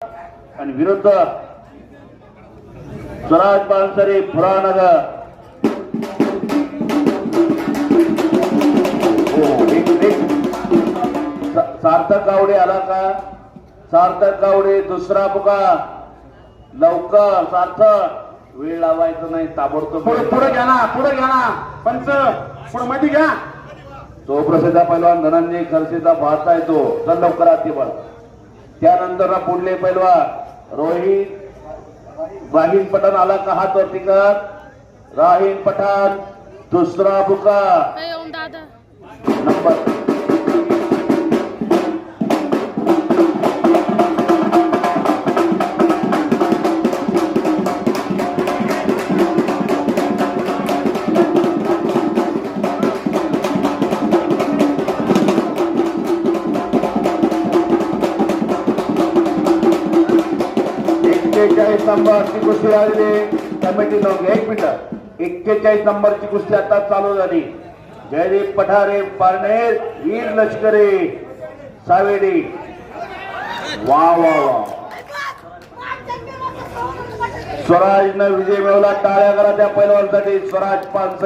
आणि विरुद्ध स्वराज पानसरे फुरानगर हो सार्थक गावडे आला का? सार्थक गावडे दुसरा बुका लवकर सार्थक. वेळ लावायचं नाही ताबडतोब पुढे पुढे घ्या ना पुढे घ्या ना. पंच पुढे मध्ये घ्या. तो प्रसिद्ध पैलवान धनंजय खर्चेचा भाचा आहे तो चल लवकर आती बळ त्यानंतर ना पुढले पैलवान रोहित राहीन पठाण आला का हात वरती कर? राहीन पठाण दुसरा बुका नंबर. एक्केचाळीस नंबरची कुस्ती आलेली कमिटी लोक एक मिनिट. एक्केचाळीस नंबरची कुस्ती आता चालू झाली. जयदेव पठारे पारनेर वीर लष्करे सावेडी. वा वा वा. स्वराजनं विजय मिळवला. टाळ्या करा त्या पैलवानसाठी. स्वराज पानसरे.